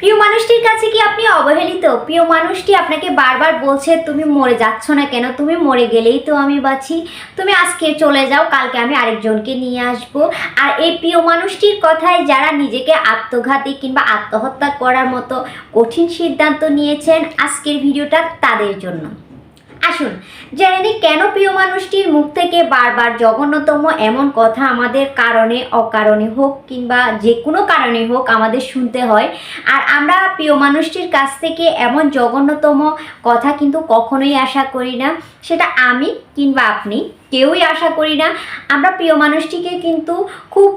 প্রিয় মানুষটির কাছে কি আপনি অবহেলিত? প্রিয় মানুষটি আপনাকে বারবার বলছে, তুমি মরে যাচ্ছ না কেন? তুমি মরে গেলেই তো আমি বাঁচি। তুমি আজকে চলে যাও, কালকে আমি আরেকজনকে নিয়ে আসব। আর এই প্রিয় মানুষটির কথায় যারা নিজেকে আত্মঘাতী কিংবা আত্মহত্যা করার মতো কঠিন সিদ্ধান্ত নিয়েছেন, আজকের ভিডিওটা তাদের জন্য। আসুন, জেনে নিই কেন প্রিয় মানুষটির মুখ থেকে বারবার জঘন্যতম এমন কথা আমাদের কারণে, অকারণে হোক কিংবা যে কোনো কারণে হোক আমাদের শুনতে হয়। আর আমরা প্রিয় মানুষটির কাছ থেকে এমন জঘন্যতম কথা কিন্তু কখনোই আশা করি না। সেটা আমি কিংবা আপনি, কেউই আশা করি না। আমরা প্রিয় মানুষটিকে কিন্তু খুব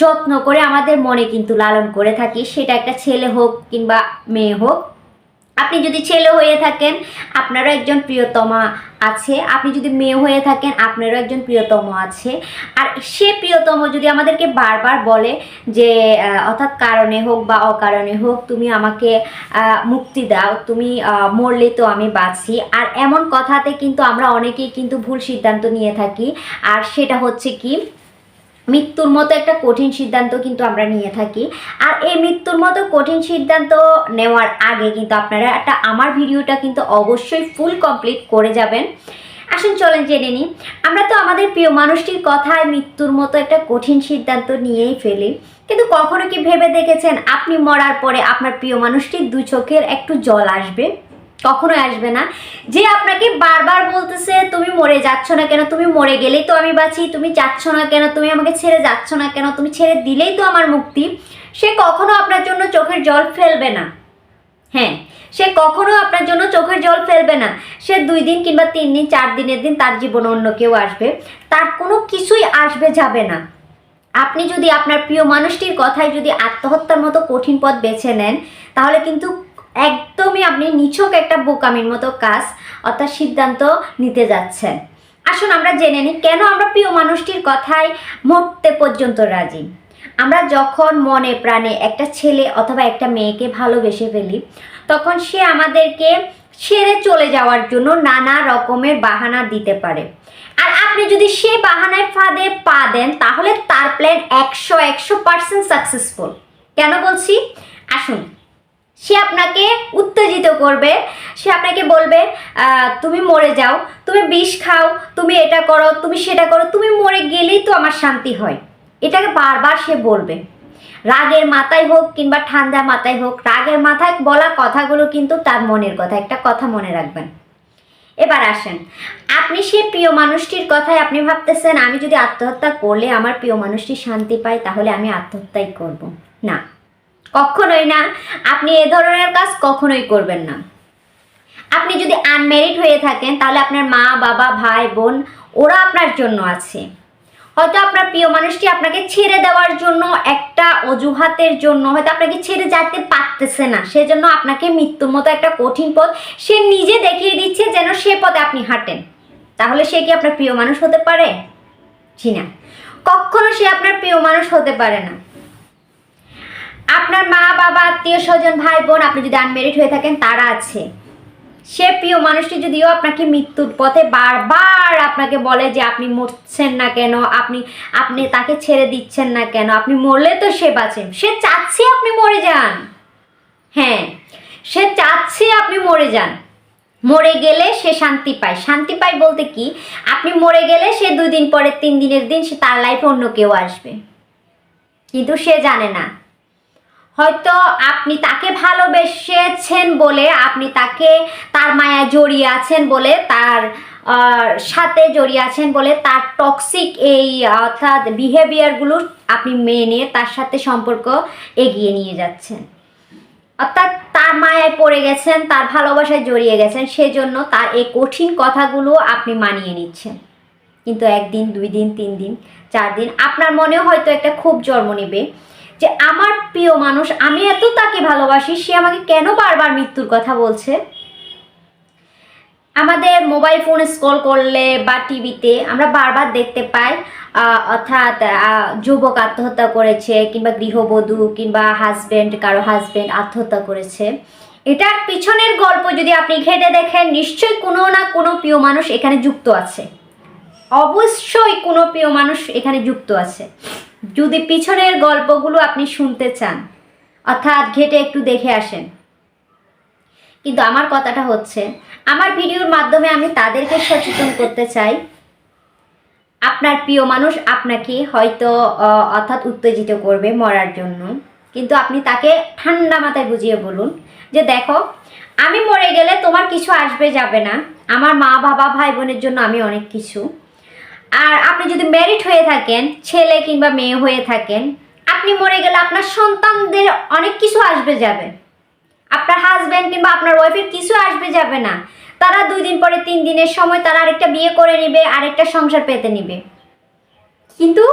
যত্ন করে আমাদের মনে কিন্তু লালন করে থাকি। সেটা একটা ছেলে হোক কিংবা মেয়ে হোক। আপনি যদি ছেলে হয়ে থাকেন, আপনারও একজন প্রিয়তমা আছে। আপনি যদি মেয়ে হয়ে থাকেন, আপনারও একজন প্রিয়তম আছে। আর সে প্রিয়তম যদি আমাদেরকে বারবার বলে যে অর্থাৎ কারণে হোক বা অকারণে হোক, তুমি আমাকে মুক্তি দাও, তুমি মরলে তো আমি বাঁচি। আর এমন কথাতে কিন্তু আমরা অনেকেই কিন্তু ভুল সিদ্ধান্ত নিয়ে থাকি। আর সেটা হচ্ছে কি মৃত্যুর মতো একটা কঠিন সিদ্ধান্ত কিন্তু আমরা নিয়ে থাকি। আর এই মৃত্যুর মতো কঠিন সিদ্ধান্ত নেওয়ার আগে কিন্তু আপনারা একটা আমার ভিডিওটা কিন্তু অবশ্যই ফুল কমপ্লিট করে যাবেন। আসুন চলেন জেনে নিই। আমরা তো আমাদের প্রিয় মানুষটির কথায় মৃত্যুর মতো একটা কঠিন সিদ্ধান্ত নিয়েই ফেলি। কিন্তু কখনো কি ভেবে দেখেছেন আপনি মরার পরে আপনার প্রিয় মানুষটির দু চোখের একটু জল আসবে? কখনোই আসবে না। যে আপনাকে বারবার বলতেছে, তুমি মরে যাচ্ছ না কেন? তুমি মরে গেলেই তো আমি বাঁচি। তুমি যাচ্ছ না কেন? তুমি আমাকে ছেড়ে যাচ্ছ না কেন? তুমি ছেড়ে দিলেই তো আমার মুক্তি। সে কখনো আপনার জন্য চোখের জল ফেলবে না। হ্যাঁ সে কখনো আপনার জন্য চোখের জল ফেলবে না। সে দুই দিন কিংবা তিন দিন, চার দিনের দিন তার জীবনে অন্য কেউ আসবে। তার কোনো কিছুই আসবে যাবে না। আপনি যদি আপনার প্রিয় মানুষটির কথায় যদি আত্মহত্যার মতো কঠিন পথ বেছে নেন, তাহলে কিন্তু একদমই আপনি নিছক একটা বোকামির মতো কাজ, অর্থাৎ সিদ্ধান্ত নিতে যাচ্ছেন। আসুন আমরা জেনে নিই, কেন আমরা প্রিয় মানুষটির কথায় মরতে পর্যন্ত রাজি? আমরা যখন মনে প্রাণে একটা ছেলে অথবা একটা মেয়েকে ভালোবেসে ফেলি, তখন সে আমাদেরকে ছেড়ে চলে যাওয়ার জন্য নানা রকমের বাহানা দিতে পারে। আর আপনি যদি সে বাহানায় ফাঁদে পা দেন, তাহলে তার প্ল্যান একশো একশো পার্সেন্ট সাকসেসফুল কেন বলছি? আসুন সে আপনাকে উত্তেজিত করবে। সে আপনাকে বলবে তুমি মরে যাও, তুমি বিষ খাও, তুমি এটা করো, তুমি সেটা করো, তুমি মরে গেলেই তো আমার শান্তি হয়। এটাকে বারবার সে বলবে। রাগের মাথায় হোক কিংবা ঠান্ডা মাথায় হোক, রাগের মাথায় বলা কথাগুলো কিন্তু তার মনের কথা, একটা কথা মনে রাখবেন। এবার আসেন, আপনি সেই প্রিয় মানুষটির কথায় আপনি ভাবতেছেন, আমি যদি আত্মহত্যা করলে আমার প্রিয় মানুষটি শান্তি পায়, তাহলে আমি আত্মহত্যাই করব। না। কখনোই না। আপনি এ ধরনের কাজ কখনোই করবেন না। আপনি যদি আনমেরিড হয়ে থাকেন, তাহলে আপনার মা, বাবা, ভাই, বোন, ওরা আপনার জন্য আছে। হয়তো আপনার প্রিয় মানুষটি আপনাকে ছেড়ে দেওয়ার জন্য একটা অজুহাতের জন্য হয়তো আপনাকে ছেড়ে যেতে পারতেছে না। সেজন্য আপনাকে মৃত্যুর মতো একটা কঠিন পথ সে নিজে দেখিয়ে দিচ্ছে যেন সে পথে আপনি হাঁটেন। তাহলে সে কি আপনার প্রিয় মানুষ হতে পারে? জি না। কখনো সে আপনার প্রিয় মানুষ হতে পারে না। আপনার মা, বাবা, আত্মীয় স্বজন, ভাই, বোন, আপনি যদি আনমেরিড হয়ে থাকেন, তারা আছে। সে প্রিয় মানুষটি যদিও আপনাকে মৃত্যুর পথে বারবার আপনাকে বলে যে আপনি মরছেন না কেন, আপনি আপনি তাকে ছেড়ে দিচ্ছেন না কেন, আপনি মরলে তো সে বাঁচেন সে চাচ্ছে আপনি মরে যান। হ্যাঁ সে চাচ্ছে আপনি মরে যান। মরে গেলে সে শান্তি পায়। শান্তি পায় বলতে কি? আপনি মরে গেলে সে দুই দিন পরে, তিন দিনের দিন সে তার লাইফে অন্য কেউ আসবে। কিন্তু সে জানে না। হয়তো আপনি তাকে ভালোবেসেছেন বলে, আপনি তাকে তার মায়া জড়িয়ে আছেন বলে, তার সাথে জড়িয়ে আছেন বলে, তার টক্সিক এই, অর্থাৎ বিহেভিয়ারগুলো আপনি মেনে তার সাথে সম্পর্ক এগিয়ে নিয়ে যাচ্ছেন। অর্থাৎ তার মায়ায় পড়ে গেছেন, তার ভালোবাসায় জড়িয়ে গেছেন, সেজন্য তার এই কঠিন কথাগুলো আপনি মানিয়ে নিচ্ছেন। কিন্তু একদিন, দুই দিন, তিন দিন, চার দিন, আপনার মনেও হয়তো একটা খুব জন্ম নেবে। যে আমার প্রিয় মানুষ, আমি এত তাকে ভালোবাসি, সে আমাকে কেন বারবার মৃত্যুর কথা বলছে? আমাদের মোবাইল ফোন স্ক্রল করলে বা টিভিতে আমরা বারবার দেখতে পাই অর্থাৎ যুবক আত্মহত্যা করেছে, কিংবা গৃহবধূ, কিংবা হাজবেন্ড কারও হাজবেন্ড আত্মহত্যা করেছে। এটার পিছনের গল্প যদি আপনি ঘেটে দেখেন, নিশ্চয়ই কোনো না কোনো প্রিয় মানুষ এখানে যুক্ত আছে। অবশ্যই কোনো প্রিয় মানুষ এখানে যুক্ত আছে। যদি পিছনের গল্পগুলো আপনি শুনতে চান, অর্থাৎ ঘেটে একটু দেখে আসেন। কিন্তু আমার কথাটা হচ্ছে, আমার ভিডিওর মাধ্যমে আমি তাদেরকে সচেতন করতে চাই। আপনার প্রিয় মানুষ আপনাকে হয়তো অর্থাৎ উত্তেজিত করবে মরার জন্য। কিন্তু আপনি তাকে ঠান্ডা মাথায় বুঝিয়ে বলুন যে, দেখো, আমি মরে গেলে তোমার কিছু আসবে যাবে না। আমার মা বাবা ভাই বোনের জন্য আমি অনেক কিছু। আর আপনি যদি ম্যারিড হয়ে থাকেন, ছেলে কিংবা মেয়ে হয়ে থাকেন, আপনি মরে গেলে আপনার সন্তানদের অনেক কিছু আসবে যাবে। আপনার হাজব্যান্ড কিংবা আপনার ওয়াইফের কিছু আসবে যাবে না। তারা দুই দিন পরে তিন দিনের সময় তারা আরেকটা বিয়ে করে নেবে, আরেকটা সংসার পেতে নিবে। কিন্তু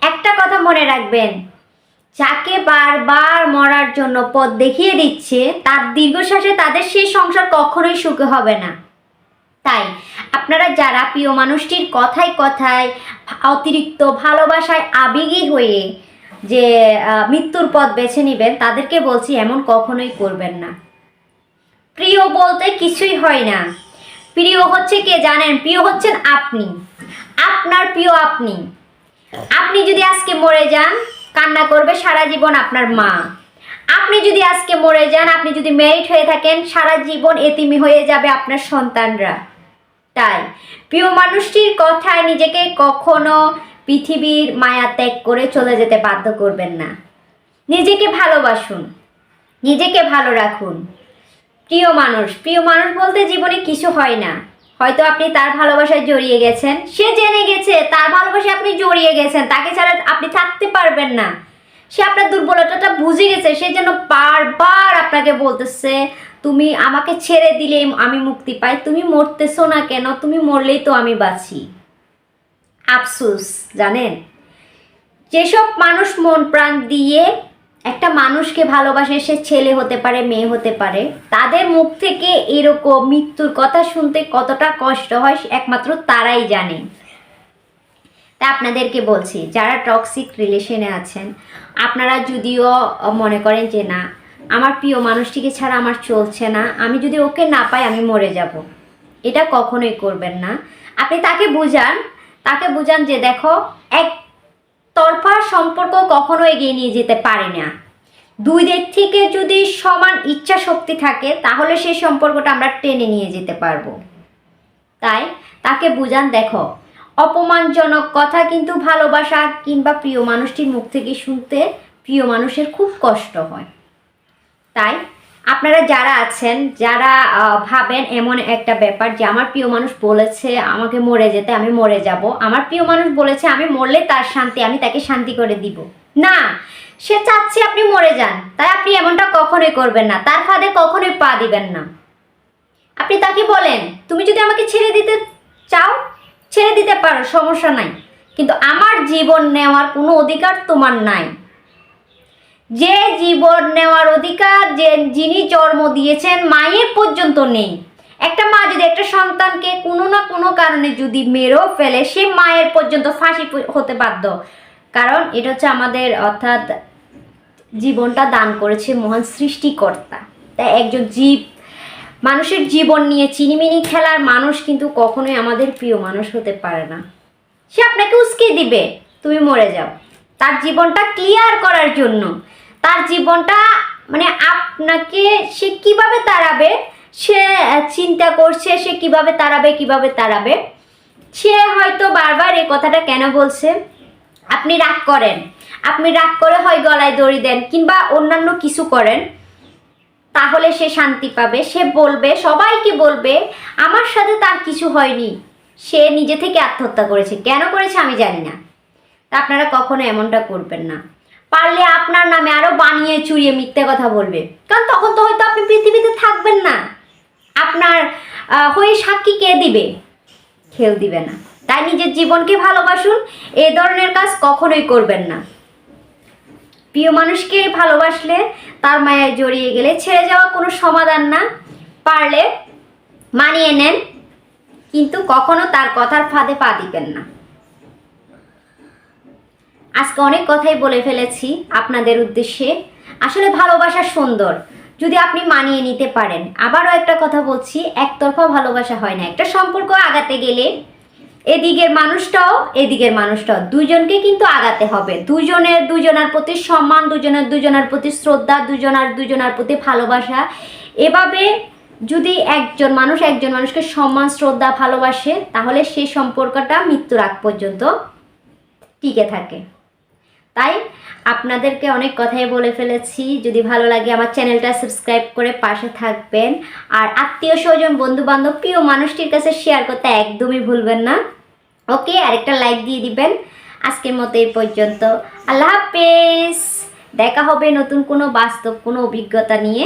একটা কথা মনে রাখবেন, যাকে বারবার মরার জন্য পথ দেখিয়ে দিচ্ছে, তার দীর্ঘশ্বাসে তাদের সেই সংসার কখনোই সুখে হবে না। তাই আপনারা যারা প্রিয় মানুষটির কথায় কথায় অতিরিক্ত ভালোবাসায় আবেগী হয়ে যে মৃত্যুর পথ বেছে নেবেন, তাদেরকে বলছি এমন কখনোই করবেন না। প্রিয় বলতে কিছুই হয় না। প্রিয় হচ্ছে কে জানেন? প্রিয় হচ্ছেন আপনি। আপনার প্রিয় আপনি। আপনি যদি আজকে মরে যান, কান্না করবে সারা জীবন আপনার মা। আপনি যদি আজকে মরে যান, আপনি যদি ম্যারিড হয়ে থাকেন, সারা জীবন এতিমি হয়ে যাবে আপনার সন্তানরা। তাই প্রিয় মানুষটির কথায় নিজেকে কখনো পৃথিবীর মায়া ত্যাগ করে চলে যেতে বাধ্য করবেন না। নিজেকে ভালোবাসুন, নিজেকে ভালো রাখুন। প্রিয় মানুষ প্রিয় মানুষ বলতে জীবনে কিছু হয় না। হয়তো আপনি তার ভালোবাসায় জড়িয়ে গেছেন, সে জেনে গেছে, তার ভালোবাসায় আপনি জড়িয়ে গেছেন, তাকে ছাড়া আপনি থাকতে পারবেন না। সে আপনার দুর্বলতাটা বুঝে গেছে, সে যেন বারবার আপনাকে বলতেছে তুমি আমাকে ছেড়ে দিলে আমি মুক্তি পাই। তুমি মরতেছো না কেন? তুমি মরলেই তো আমি বাঁচি। আফসুস, জানেন? যেসব মানুষ মন প্রাণ দিয়ে একটা মানুষকে ভালোবাসে, সে ছেলে হতে পারে, মেয়ে হতে পারে, তাদের মুখ থেকে এরকম মৃত্যুর কথা শুনতে কতটা কষ্ট হয় একমাত্র তারাই জানে। তা আপনাদেরকে বলছি, যারা টক্সিক রিলেশনে আছেন, আপনারা যদিও মনে করেন যে না আমার প্রিয় মানুষটিকে ছাড়া আমার চলছে না। আমি যদি ওকে না পাই, আমি মরে যাব। এটা কখনোই করবেন না। আপনি তাকে বুঝান তাকে বুঝান যে দেখো, এক তরফা সম্পর্ক কখনো এগিয়ে নিয়ে যেতে পারে না। দুই দিক থেকে যদি সমান ইচ্ছা শক্তি থাকে, তাহলে সেই সম্পর্কটা আমরা টেনে নিয়ে যেতে পারব। তাই তাকে বুঝান, দেখো, অপমানজনক কথা কিন্তু ভালোবাসা কিংবা প্রিয় মানুষটির মুখ থেকে শুনতে প্রিয় মানুষের খুব কষ্ট হয়। তাই আপনারা যারা আছেন, যারা ভাবেন এমন একটা ব্যাপার যে আমার প্রিয় মানুষ বলেছে আমাকে মরে যেতে, আমি মরে যাব। আমার প্রিয় মানুষ বলেছে আমি মরলে তার শান্তি, আমি তাকে শান্তি করে দিব। না, সে চাচ্ছে আপনি মরে যান। তাই আপনি এমনটা কখনোই করবেন না। তার ফাঁদে কখনোই পা দিবেন না। আপনি তাকে বলেন, তুমি যদি আমাকে ছেড়ে দিতে চাও, ছেড়ে দিতে পারো, সমস্যা নাই। কিন্তু আমার জীবন নেওয়ার কোনো অধিকার তোমার নাই। যে জীবন নেওয়ার অধিকার যে যিনি জন্ম দিয়েছেন, মায়ের পর্যন্ত নেই। একটা মা যদি একটা সন্তানকে কোনো না কোনো কারণে যদি মেরেও ফেলে, সে মায়ের পর্যন্ত ফাঁসি হতে বাধ্য। কারণ এটা হচ্ছে আমাদের, অর্থাৎ জীবনটা দান করেছে মহান সৃষ্টিকর্তা। তাই একজন জীব, মানুষের জীবন নিয়ে চিনিমিনি খেলার মানুষ কিন্তু কখনোই আমাদের প্রিয় মানুষ হতে পারে না। সে আপনাকে উস্কে দিবে, তুমি মরে যাও। তার জীবনটা ক্লিয়ার করার জন্য। তার জীবনটা মানে আপনাকে সে কীভাবে তাড়াবে? সে চিন্তা করছে সে কীভাবে তাড়াবে কীভাবে তাড়াবে? সে হয়তো বারবার এই কথাটা কেন বলছে? আপনি রাগ করেন। আপনি রাগ করে হয় গলায় দড়ি দেন কিংবা অন্যান্য কিছু করেন, তাহলে সে শান্তি পাবে। সে বলবে, সবাইকে বলবে, আমার সাথে তার কিছু হয়নি। সে নিজে থেকে আত্মহত্যা করেছে। কেন করেছে আমি জানি না। তা আপনারা কখনো এমনটা করবেন না। পারলে আপনার নামে আরও বানিয়ে চুরিয়ে মিথ্যে কথা বলবে। কারণ তখন তো হয়তো আপনি পৃথিবীতে থাকবেন না। আপনার হয়ে সাক্ষী কে দিবে? কেউ দিবে না। তাই নিজের জীবনকে ভালোবাসুন, এ ধরনের কাজ কখনোই করবেন না। প্রিয় মানুষকে ভালোবাসলে তার মায়ায় জড়িয়ে গেলে ছেড়ে যাওয়া কোনো সমাধান না। পারলে মানিয়ে নেন, কিন্তু কখনো তার কথার ফাঁদে পা দিবেন না। আজকে অনেক কথাই বলে ফেলেছি আপনাদের উদ্দেশ্যে। আসলে ভালোবাসা সুন্দর, যদি আপনি মানিয়ে নিতে পারেন। আবারও একটা কথা বলছি, একতরফা ভালোবাসা হয় না। একটা সম্পর্ক আগাতে গেলে এদিকের মানুষটাও এদিকের মানুষটাও। দুজনকে কিন্তু আগাতে হবে। দুজনের দুজনের প্রতি সম্মান, দুজনের দুজনের প্রতি শ্রদ্ধা, দুজনের দুজনের প্রতি ভালোবাসা। এভাবে যদি একজন মানুষ, একজন মানুষকে সম্মান, শ্রদ্ধা, ভালোবাসে, তাহলে সেই সম্পর্কটা মৃত্যুর আগ পর্যন্ত টিকে থাকে। তাই আপনাদেরকে অনেক কথাই বলে ফেলেছি। যদি ভালো লাগে আমার চ্যানেলটা সাবস্ক্রাইব করে পাশে থাকবেন। আর আত্মীয় স্বজন বন্ধু বান্ধব প্রিয় মানুষটির কাছে শেয়ার করতে একদমই ভুলবেন না। ওকে আরেকটা লাইক দিয়ে দিবেন। আজকের মতো এই পর্যন্ত। আল্লাহ হাফেজ। দেখা হবে নতুন কোনো বাস্তব, কোনো অভিজ্ঞতা নিয়ে।